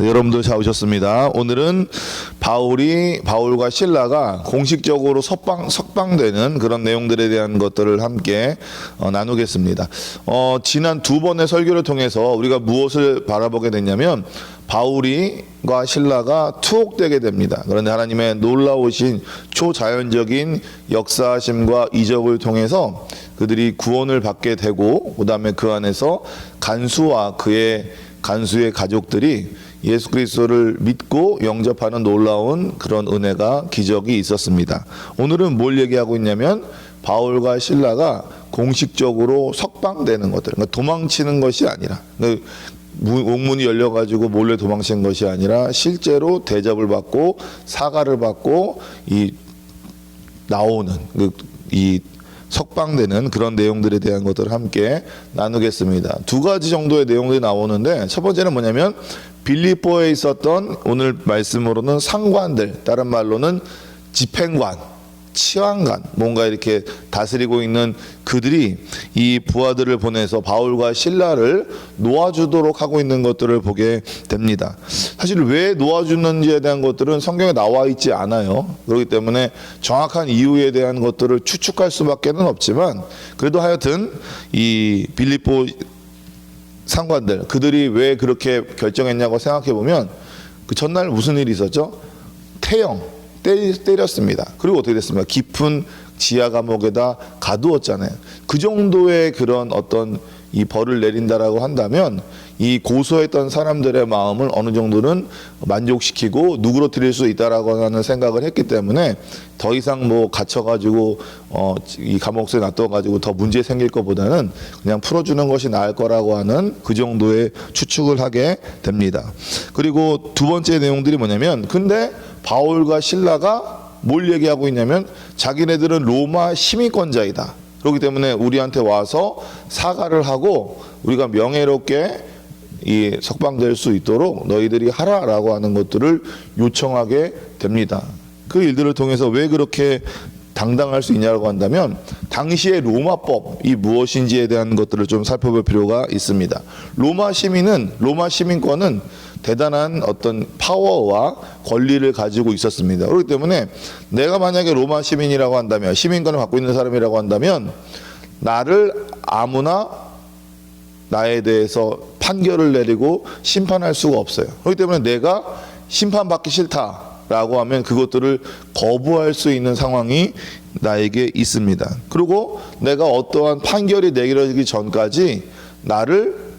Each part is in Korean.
네, 여러분들 잘 오셨습니다. 오늘은 바울이 바울과 신라가 공식적으로 석방 석방되는 그런 내용들에 대한 것들을 함께 어, 나누겠습니다. 어, 지난 두 번의 설교를 통해서 우리가 무엇을 바라보게 됐냐면 바울이과 신라가 투옥되게 됩니다. 그런데 하나님의 놀라우신 초자연적인 역사하심과 이적을 통해서 그들이 구원을 받게 되고 그다음에 그 안에서 간수와 그의 간수의 가족들이 예수 그리스도를 믿고 영접하는 놀라운 그런 은혜가 기적이 있었습니다. 오늘은 뭘 얘기하고 있냐면 바울과 신라가 공식적으로 석방되는 것들, 그러니까 도망치는 것이 아니라 그 문- 옥문이 열려가지고 몰래 도망친 것이 아니라 실제로 대접을 받고 사과를 받고 이 나오는 그이 석방되는 그런 내용들에 대한 것들을 함께 나누겠습니다. 두 가지 정도의 내용들이 나오는데 첫 번째는 뭐냐면 빌리포에 있었던 오늘 말씀으로는 상관들, 다른 말로는 집행관, 치안관, 뭔가 이렇게 다스리고 있는 그들이 이 부하들을 보내서 바울과 신라를 놓아주도록 하고 있는 것들을 보게 됩니다. 사실 왜 놓아주는지에 대한 것들은 성경에 나와 있지 않아요. 그렇기 때문에 정확한 이유에 대한 것들을 추측할 수밖에는 없지만 그래도 하여튼 이 빌립보 상관들 그들이 왜 그렇게 결정했냐고 생각해 보면 그 전날 무슨 일이 있었죠? 태영 때, 때렸습니다. 그리고 어떻게 됐습니까? 깊은 지하 감옥에다 가두었잖아요. 그 정도의 그런 어떤 이 벌을 내린다라고 한다면 이 고소했던 사람들의 마음을 어느 정도는 만족시키고 누그러뜨릴 수 있다라고 하는 생각을 했기 때문에 더 이상 뭐 갇혀가지고 어 이 감옥소에 놔둬가지고 더 문제 생길 것보다는 그냥 풀어주는 것이 나을 거라고 하는 그 정도의 추측을 하게 됩니다. 그리고 두 번째 내용들이 뭐냐면 근데 바울과 신라가 뭘 얘기하고 있냐면 자기네들은 로마 시민권자이다. 그렇기 때문에 우리한테 와서 사과를 하고 우리가 명예롭게 이 석방될 수 있도록 너희들이 하라라고 하는 것들을 요청하게 됩니다. 그 일들을 통해서 왜 그렇게 당당할 수 있냐고 한다면 당시의 로마법이 무엇인지에 대한 것들을 좀 살펴볼 필요가 있습니다. 로마 시민은 로마 시민권은 대단한 어떤 파워와 권리를 가지고 있었습니다. 그렇기 때문에 내가 만약에 로마 시민이라고 한다면 시민권을 갖고 있는 사람이라고 한다면 나를 아무나 나에 대해서 판결을 내리고 심판할 수가 없어요. 그렇기 때문에 내가 심판받기 싫다 라고 하면 그것들을 거부할 수 있는 상황이 나에게 있습니다. 그리고 내가 어떠한 판결이 내려지기 전까지 나를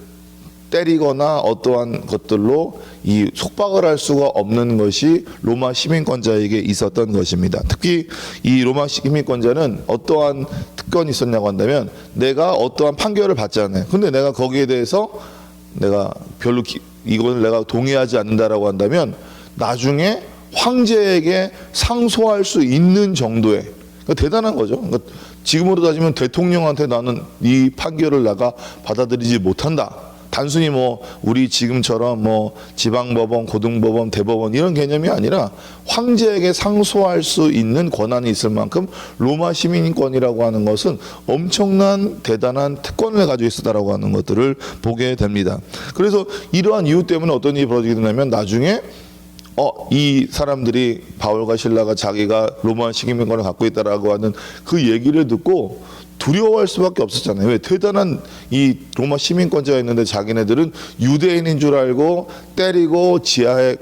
때리거나 어떠한 것들로 이 속박을 할 수가 없는 것이 로마 시민권자에게 있었던 것입니다. 특히 이 로마 시민권자는 어떠한 특권이 있었냐고 한다면 내가 어떠한 판결을 받잖아요. 근데 내가 거기에 대해서 내가 별로 기, 이거는 내가 동의하지 않는다라고 한다면 나중에 황제에게 상소할 수 있는 정도의 그러니까 대단한 거죠. 그러니까 지금으로 따지면 대통령한테 나는 이 판결을 내가 받아들이지 못한다. 단순히 뭐 우리 지금처럼 뭐 지방법원, 고등법원, 대법원 이런 개념이 아니라 황제에게 상소할 수 있는 권한이 있을 만큼 로마 시민권이라고 하는 것은 엄청난 대단한 특권을 가지고 있었다라고 하는 것들을 보게 됩니다. 그래서 이러한 이유 때문에 어떤 일이 벌어지게 되냐면 나중에 어, 이 사람들이 바울과 신라가 자기가 로마 시민권을 갖고 있다라고 하는 그 얘기를 듣고 두려워할 수밖에 없었잖아요. 왜 대단한 이 로마 시민권자였는데 자기네들은 유대인인 줄 알고 때리고 지하에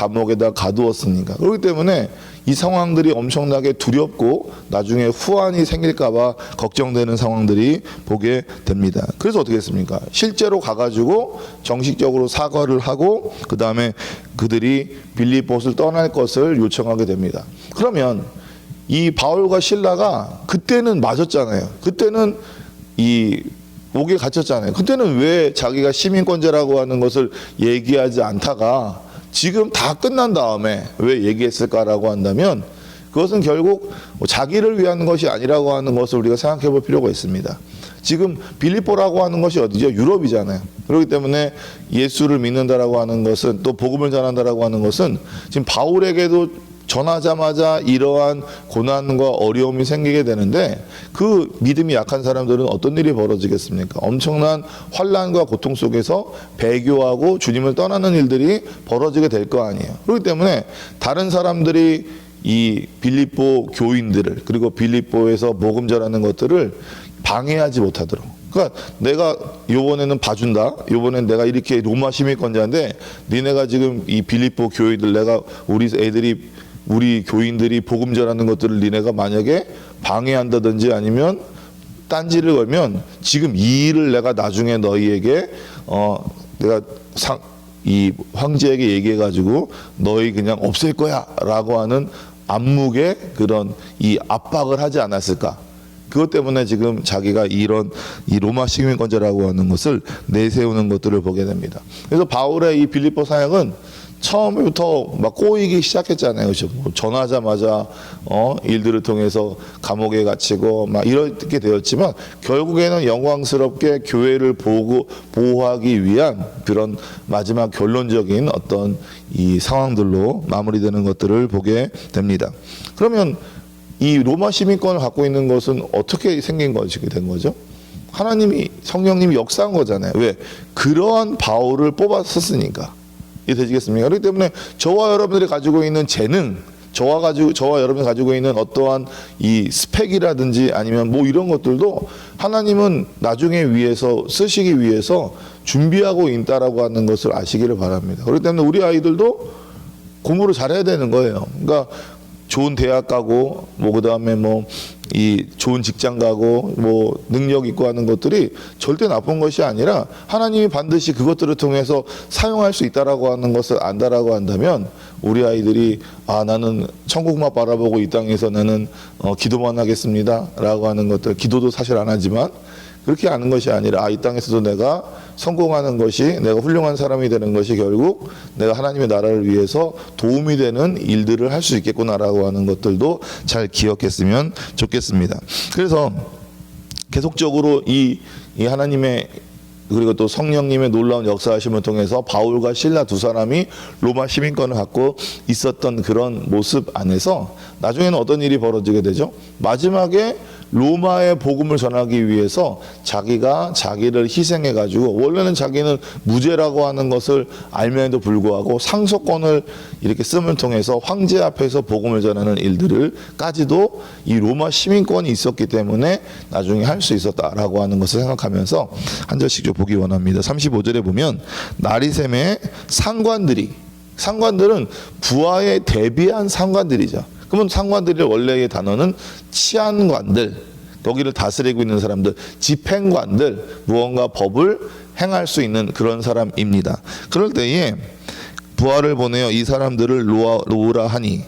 감옥에다 가두었으니까. 그렇기 때문에 이 상황들이 엄청나게 두렵고 나중에 후환이 생길까봐 걱정되는 상황들이 보게 됩니다. 그래서 어떻게 했습니까? 실제로 가가지고 정식적으로 사과를 하고 그 다음에 그들이 빌리보스를 떠날 것을 요청하게 됩니다. 그러면 이 바울과 신라가 그때는 맞았잖아요. 그때는 이 옥에 갇혔잖아요. 그때는 왜 자기가 시민권자라고 하는 것을 얘기하지 않다가 지금 다 끝난 다음에 왜 얘기했을까라고 한다면 그것은 결국 뭐 자기를 위한 것이 아니라고 하는 것을 우리가 생각해 볼 필요가 있습니다. 지금 빌리포라고 하는 것이 어디죠? 유럽이잖아요. 그렇기 때문에 예수를 믿는다라고 하는 것은 또 복음을 전한다라고 하는 것은 지금 바울에게도 전하자마자 이러한 고난과 어려움이 생기게 되는데 그 믿음이 약한 사람들은 어떤 일이 벌어지겠습니까? 엄청난 환란과 고통 속에서 배교하고 주님을 떠나는 일들이 벌어지게 될 거 아니에요. 그렇기 때문에 다른 사람들이 이 빌립보 교인들을 그리고 빌립보에서 전하는 것들을 방해하지 못하도록. 그러니까 내가 요번에는 봐준다. 요번엔 내가 이렇게 로마 시민권자인데 니네가 지금 이 빌립보 교회들 내가 우리 애들이 우리 교인들이 복음 전하는 것들을 니네가 만약에 방해한다든지 아니면 딴지를 걸면 지금 이 일을 내가 나중에 너희에게 어 내가 상 이 황제에게 얘기해 가지고 너희 그냥 없앨 거야라고 하는 암묵의 그런 이 압박을 하지 않았을까? 그것 때문에 지금 자기가 이런 이 로마 시민권자라고 하는 것을 내세우는 것들을 보게 됩니다. 그래서 바울의 이 빌립보 사역은 처음부터 막 꼬이기 시작했잖아요. 그죠? 뭐 전하자마자 어 일들을 통해서 감옥에 갇히고 막 이렇게 되었지만 결국에는 영광스럽게 교회를 보고 보호하기 위한 그런 마지막 결론적인 어떤 이 상황들로 마무리되는 것들을 보게 됩니다. 그러면 이 로마 시민권을 갖고 있는 것은 어떻게 생긴 것이 된 거죠? 하나님이 성령님이 역사한 거잖아요. 왜? 그러한 바울을 뽑았었으니까. 이 되시겠습니까? 그렇기 때문에 저와 여러분들이 가지고 있는 재능, 저와 가지고 저와 여러분이 가지고 있는 어떠한 이 스펙이라든지 아니면 뭐 이런 것들도 하나님은 나중에 위해서 쓰시기 위해서 준비하고 있다라고 하는 것을 아시기를 바랍니다. 그렇기 때문에 우리 아이들도 공부를 잘해야 되는 거예요. 그러니까 좋은 대학 가고 뭐 그다음에 뭐 이 좋은 직장 가고 뭐 능력 있고 하는 것들이 절대 나쁜 것이 아니라 하나님이 반드시 그것들을 통해서 사용할 수 있다라고 하는 것을 안다라고 한다면 우리 아이들이 아 나는 천국만 바라보고 이 땅에서 나는 어, 기도만 하겠습니다라고 하는 것들 기도도 사실 안 하지만 그렇게 하는 것이 아니라 아, 이 땅에서도 내가 성공하는 것이 내가 훌륭한 사람이 되는 것이 결국 내가 하나님의 나라를 위해서 도움이 되는 일들을 할 수 있겠구나라고 하는 것들도 잘 기억했으면 좋겠습니다. 그래서 계속적으로 이, 이 하나님의 그리고 또 성령님의 놀라운 역사하심을 통해서 바울과 신라 두 사람이 로마 시민권을 갖고 있었던 그런 모습 안에서 나중에는 어떤 일이 벌어지게 되죠? 마지막에 로마의 복음을 전하기 위해서 자기가 자기를 희생해 가지고 원래는 자기는 무죄라고 하는 것을 알면에도 불구하고 상속권을 이렇게 씀을 통해서 황제 앞에서 복음을 전하는 일들을까지도 이 로마 시민권이 있었기 때문에 나중에 할 수 있었다라고 하는 것을 생각하면서 한 절씩 좀 보기 원합니다. 35절에 보면 나리샘의 상관들이 상관들은 부하에 대비한 상관들이죠. 그러면 상관들의 원래의 단어는 치안관들, 거기를 다스리고 있는 사람들, 집행관들, 무언가 법을 행할 수 있는 그런 사람입니다. 그럴 때에 부하를 보내어 이 사람들을 놓으라 하니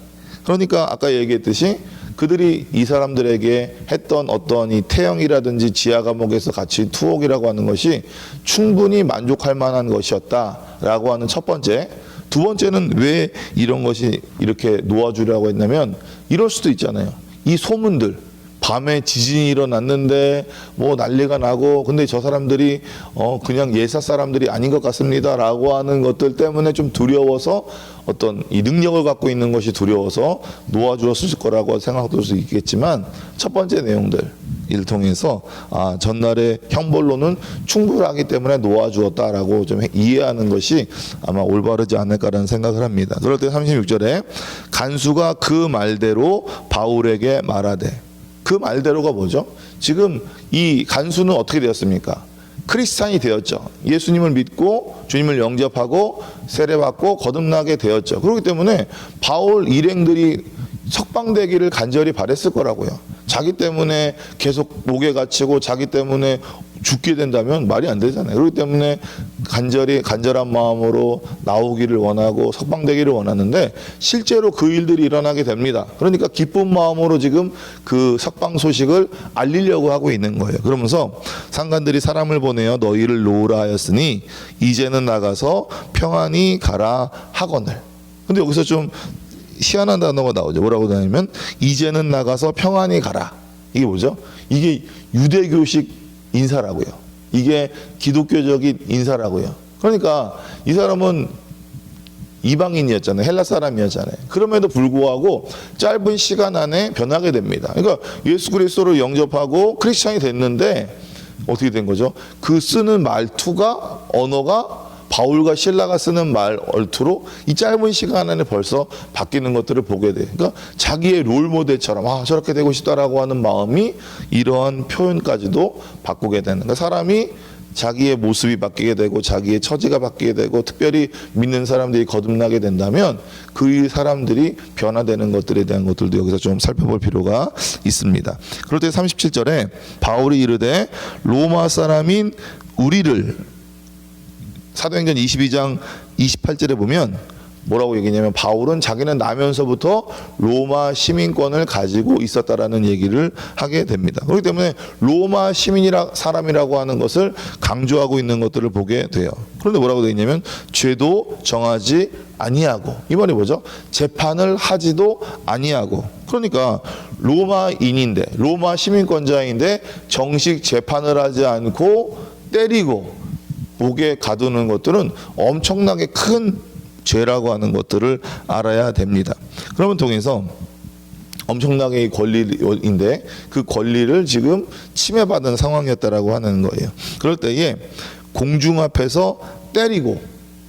그러니까 아까 얘기했듯이 그들이 이 사람들에게 했던 어떤 이 태형이라든지 지하 감옥에서 갇힌 투옥이라고 하는 것이 충분히 만족할 만한 것이었다라고 하는 첫 번째 두 번째는 왜 이런 것이 이렇게 놓아주려고 했냐면 이럴 수도 있잖아요. 이 소문들 밤에 지진이 일어났는데 뭐 난리가 나고 근데 저 사람들이 어 그냥 예사 사람들이 아닌 것 같습니다라고 하는 것들 때문에 좀 두려워서 어떤 이 능력을 갖고 있는 것이 두려워서 놓아주었을 거라고 생각할 수 있겠지만 첫 번째 내용들 이를 통해서 아 전날의 형벌로는 충분하기 때문에 놓아주었다라고 좀 이해하는 것이 아마 올바르지 않을까라는 생각을 합니다. 그럴 때 36절에 간수가 그 말대로 바울에게 말하되 그 말대로가 뭐죠? 지금 이 간수는 어떻게 되었습니까? 크리스찬이 되었죠. 예수님을 믿고 주님을 영접하고 세례받고 거듭나게 되었죠. 그렇기 때문에 바울 일행들이 석방되기를 간절히 바랬을 거라고요. 자기 때문에 계속 목에 갇히고 자기 때문에 죽게 된다면 말이 안 되잖아요. 그렇기 때문에 간절히 간절한 마음으로 나오기를 원하고 석방되기를 원하는데 실제로 그 일들이 일어나게 됩니다. 그러니까 기쁜 마음으로 지금 그 석방 소식을 알리려고 하고 있는 거예요. 그러면서 상관들이 사람을 보내어 너희를 놓으라 하였으니 이제는 나가서 평안히 가라 하거늘. 근데 여기서 좀 희한한 단어가 나오죠. 뭐라고 하냐면 이제는 나가서 평안히 가라. 이게 뭐죠? 이게 유대교식 인사라고요. 이게 기독교적인 인사라고요. 그러니까 이 사람은 이방인이었잖아요. 헬라 사람이었잖아요. 그럼에도 불구하고 짧은 시간 안에 변하게 됩니다. 그러니까 예수 그리스도를 영접하고 크리스천이 됐는데 어떻게 된 거죠? 그 쓰는 말투가 언어가 바울과 신라가 쓰는 말 얼투로 이 짧은 시간 안에 벌써 바뀌는 것들을 보게 돼. 그러니까 자기의 롤 모델처럼 아 저렇게 되고 싶다라고 하는 마음이 이러한 표현까지도 바꾸게 되는. 그러니까 사람이 자기의 모습이 바뀌게 되고 자기의 처지가 바뀌게 되고 특별히 믿는 사람들이 거듭나게 된다면 그 사람들이 변화되는 것들에 대한 것들도 여기서 좀 살펴볼 필요가 있습니다. 그럴 때 37절에 바울이 이르되 로마 사람인 우리를 사도행전 22장 28절에 보면 뭐라고 얘기냐면 바울은 자기는 나면서부터 로마 시민권을 가지고 있었다라는 얘기를 하게 됩니다. 그렇기 때문에 로마 시민이라 사람이라고 하는 것을 강조하고 있는 것들을 보게 돼요. 그런데 뭐라고 되어 있냐면 죄도 정하지 아니하고 이 말이 뭐죠? 재판을 하지도 아니하고 그러니까 로마인인데 로마 시민권자인데 정식 재판을 하지 않고 때리고 목에 가두는 것들은 엄청나게 큰 죄라고 하는 것들을 알아야 됩니다. 그러면 통해서 엄청나게 이 권리인데 그 권리를 지금 침해받은 상황이었다라고 하는 거예요. 그럴 때에 공중 앞에서 때리고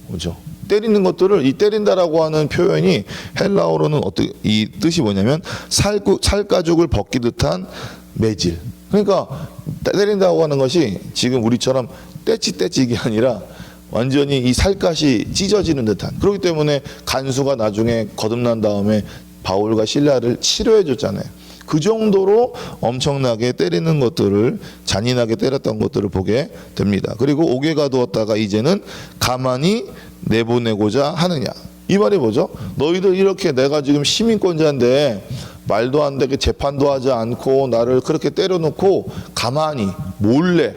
뭐죠? 때리는 것들을 이 때린다라고 하는 표현이 헬라어로는 어떻게 이 뜻이 뭐냐면 살 살가죽을 벗기듯한 매질. 그러니까 때린다고 하는 것이 지금 우리처럼 떼치 떼치기 아니라 완전히 이 살갗이 찢어지는 듯한 그렇기 때문에 간수가 나중에 거듭난 다음에 바울과 신라를 치료해 줬잖아요. 그 정도로 엄청나게 때리는 것들을 잔인하게 때렸던 것들을 보게 됩니다. 그리고 옥에 가두었다가 이제는 가만히 내보내고자 하느냐. 이 말이 뭐죠? 너희들 이렇게 내가 지금 시민권자인데 말도 안 되게 재판도 하지 않고 나를 그렇게 때려놓고 가만히 몰래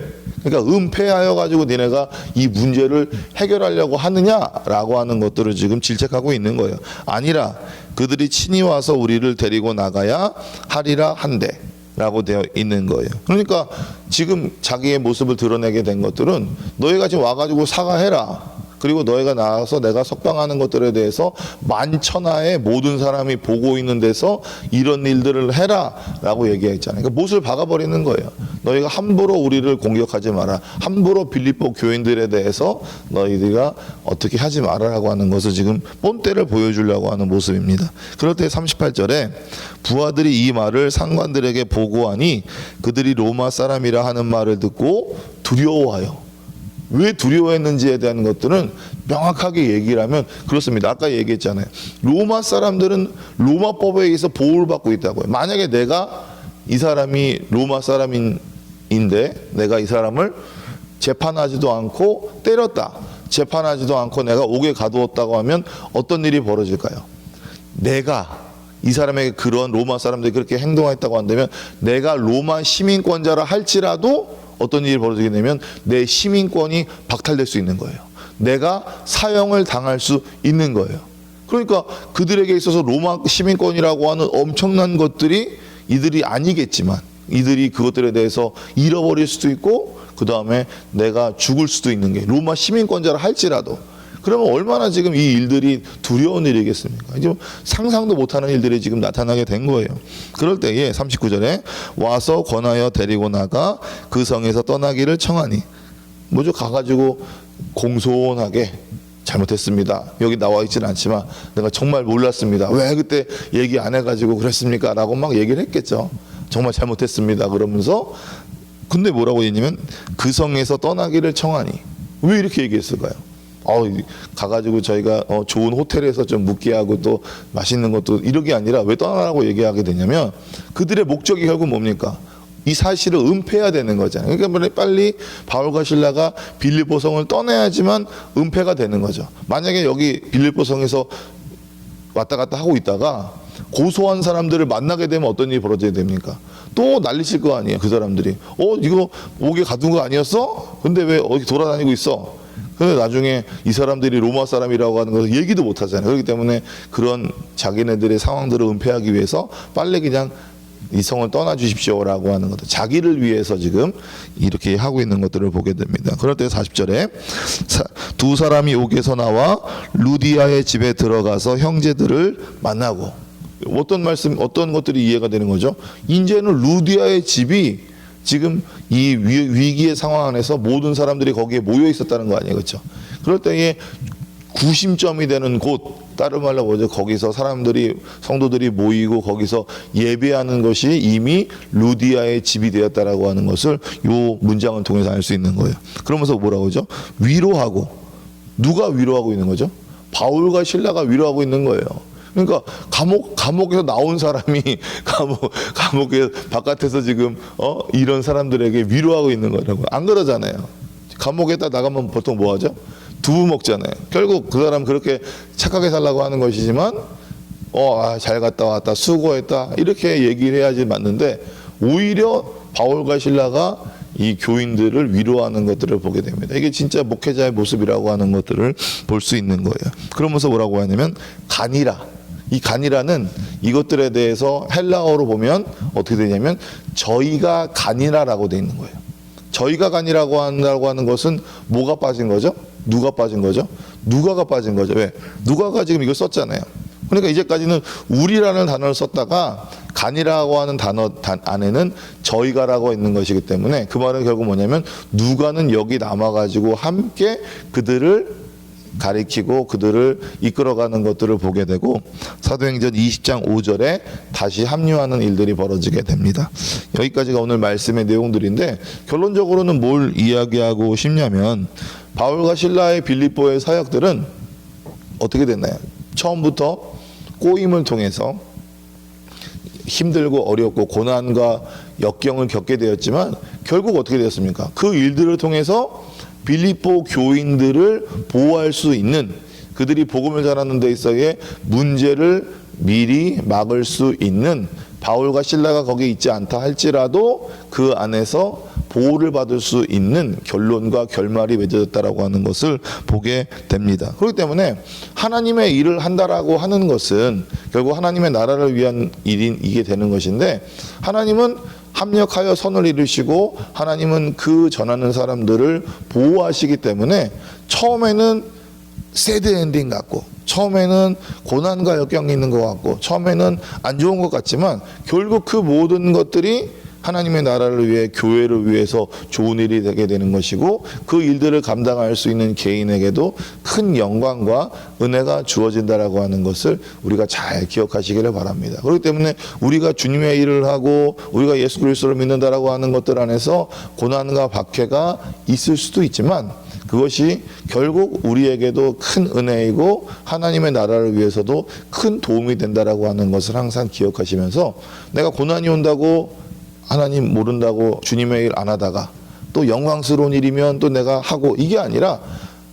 그러니까 은폐하여 가지고 니네가 이 문제를 해결하려고 하느냐라고 하는 것들을 지금 질책하고 있는 거예요. 아니라 그들이 친히 와서 우리를 데리고 나가야 하리라 한대. 라고 되어 있는 거예요. 그러니까 지금 자기의 모습을 드러내게 된 것들은 너희가 지금 와가지고 사과해라. 그리고 너희가 나와서 내가 석방하는 것들에 대해서 만천하의 모든 사람이 보고 있는 데서 이런 일들을 해라라고 얘기했잖아요. 그러니까 못을 박아버리는 거예요. 너희가 함부로 우리를 공격하지 마라. 함부로 빌립보 교인들에 대해서 너희들가 어떻게 하지 마라라고 하는 것을 지금 본때를 보여주려고 하는 모습입니다. 그럴 때 38절에 부하들이 이 말을 상관들에게 보고하니 그들이 로마 사람이라 하는 말을 듣고 두려워하여 왜 두려워했는지에 대한 것들은 명확하게 얘기를 하면 그렇습니다. 아까 얘기했잖아요. 로마 사람들은 로마법에 의해서 보호를 받고 있다고요. 만약에 내가 이 사람이 로마 사람인데 내가 이 사람을 재판하지도 않고 때렸다. 재판하지도 않고 내가 옥에 가두었다고 하면 어떤 일이 벌어질까요? 내가 이 사람에게 그런 로마 사람들이 그렇게 행동했다고 한다면 내가 로마 시민권자라 할지라도 어떤 일이 벌어지게 되면 내 시민권이 박탈될 수 있는 거예요. 내가 사형을 당할 수 있는 거예요. 그러니까 그들에게 있어서 로마 시민권이라고 하는 엄청난 것들이 이들이 아니겠지만 이들이 그것들에 대해서 잃어버릴 수도 있고 그 다음에 내가 죽을 수도 있는 게 로마 시민권자라 할지라도 그러면 얼마나 지금 이 일들이 두려운 일이겠습니까? 이제 상상도 못하는 일들이 지금 나타나게 된 거예요. 그럴 때에 39절에 와서 권하여 데리고 나가 그 성에서 떠나기를 청하니 뭐죠? 가가지고 공손하게 잘못했습니다. 여기 나와 있지는 않지만 내가 정말 몰랐습니다. 왜 그때 얘기 안 해가지고 그랬습니까? 라고 막 얘기를 했겠죠. 정말 잘못했습니다. 그러면서 근데 뭐라고 했냐면 그 성에서 떠나기를 청하니 왜 이렇게 얘기했을까요? 어, 가가지고 저희가 어, 좋은 호텔에서 좀 묵게 하고 또 맛있는 것도 이러게 아니라 왜 떠나라고 얘기하게 되냐면 그들의 목적이 결국 뭡니까? 이 사실을 은폐해야 되는 거잖아요. 그러니까 빨리 바울과 신라가 빌립보성을 떠나야지만 은폐가 되는 거죠. 만약에 여기 빌립보성에서 왔다 갔다 하고 있다가 고소한 사람들을 만나게 되면 어떤 일이 벌어져야 됩니까? 또 난리칠 거 아니에요. 그 사람들이. 어, 이거 목에 가둔 거 아니었어? 근데 왜 어디 돌아다니고 있어? 근데 나중에 이 사람들이 로마 사람이라고 하는 것을 얘기도 못 하잖아요. 그렇기 때문에 그런 자기네들의 상황들을 은폐하기 위해서 빨리 그냥 이 성을 떠나 주십시오라고 하는 것들 자기를 위해서 지금 이렇게 하고 있는 것들을 보게 됩니다. 그럴 때 40절에 두 사람이 옥에서 나와 루디아의 집에 들어가서 형제들을 만나고 어떤 말씀 어떤 것들이 이해가 되는 거죠? 이제는 루디아의 집이 지금 이 위- 위기의 상황 안에서 모든 사람들이 거기에 모여 있었다는 거 아니에요, 그렇죠? 그럴 때에 구심점이 되는 곳 다른 말로 뭐죠? 거기서 사람들이 성도들이 모이고 거기서 예배하는 것이 이미 루디아의 집이 되었다라고 하는 것을 요 문장을 통해서 알 수 있는 거예요. 그러면서 뭐라고 하죠? 위로하고 누가 위로하고 있는 거죠? 바울과 신라가 위로하고 있는 거예요. 그러니까 감옥 감옥에서 나온 사람이 감옥 감옥에 바깥에서 지금 어 이런 사람들에게 위로하고 있는 거라고 안 그러잖아요. 감옥에다 나가면 보통 뭐 하죠? 두부 먹잖아요. 결국 그 사람 그렇게 착하게 살라고 하는 것이지만 어, 아, 잘 갔다 왔다, 수고했다, 이렇게 얘기를 해야지 맞는데, 오히려 바울과 신라가 이 교인들을 위로하는 것들을 보게 됩니다. 이게 진짜 목회자의 모습이라고 하는 것들을 볼 수 있는 거예요. 그러면서 뭐라고 하냐면, 간이라. 이 간이라는 이것들에 대해서 헬라어로 보면 어떻게 되냐면, 저희가 간이라라고 돼 있는 거예요. 저희가 간이라고 한다고 하는 것은 뭐가 빠진 거죠? 누가 빠진 거죠? 누가가 빠진 거죠. 왜? 누가가 지금 이걸 썼잖아요. 그러니까 이제까지는 우리라는 단어를 썼다가 간이라고 하는 단어 단 안에는 저희가라고 있는 것이기 때문에 그 말은 결국 뭐냐면 누가는 여기 남아가지고 함께 그들을 가리키고 그들을 이끌어가는 것들을 보게 되고 사도행전 20장 5절에 다시 합류하는 일들이 벌어지게 됩니다. 여기까지가 오늘 말씀의 내용들인데 결론적으로는 뭘 이야기하고 싶냐면 바울과 신라의 빌립보의 사역들은 어떻게 됐나요? 처음부터 꼬임을 통해서 힘들고 어렵고 고난과 역경을 겪게 되었지만 결국 어떻게 되었습니까? 그 일들을 통해서 빌립보 교인들을 보호할 수 있는 그들이 복음을 전하는 데 있어의 문제를 미리 막을 수 있는 바울과 신라가 거기에 있지 않다 할지라도 그 안에서 보호를 받을 수 있는 결론과 결말이 맺어졌다라고 하는 것을 보게 됩니다. 그렇기 때문에 하나님의 일을 한다라고 하는 것은 결국 하나님의 나라를 위한 일인 이게 되는 것인데 하나님은 합력하여 선을 이루시고 하나님은 그 전하는 사람들을 보호하시기 때문에 처음에는 새드 엔딩 같고 처음에는 고난과 역경이 있는 것 같고 처음에는 안 좋은 것 같지만 결국 그 모든 것들이 하나님의 나라를 위해 교회를 위해서 좋은 일이 되게 되는 것이고 그 일들을 감당할 수 있는 개인에게도 큰 영광과 은혜가 주어진다라고 하는 것을 우리가 잘 기억하시기를 바랍니다. 그렇기 때문에 우리가 주님의 일을 하고 우리가 예수 그리스도를 믿는다라고 하는 것들 안에서 고난과 박해가 있을 수도 있지만 그것이 결국 우리에게도 큰 은혜이고 하나님의 나라를 위해서도 큰 도움이 된다라고 하는 것을 항상 기억하시면서 내가 고난이 온다고 하나님 모른다고 주님의 일 안 하다가 또 영광스러운 일이면 또 내가 하고 이게 아니라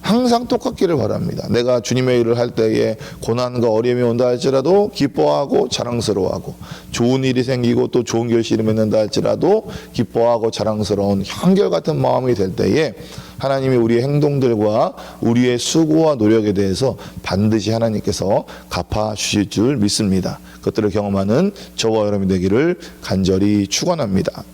항상 똑같기를 바랍니다. 내가 주님의 일을 할 때에 고난과 어려움이 온다 할지라도 기뻐하고 자랑스러워하고 좋은 일이 생기고 또 좋은 결실이 맺는다 할지라도 기뻐하고 자랑스러운 한결같은 마음이 될 때에 하나님이 우리의 행동들과 우리의 수고와 노력에 대해서 반드시 하나님께서 갚아 주실 줄 믿습니다. 그것들을 경험하는 저와 여러분이 되기를 간절히 축원합니다.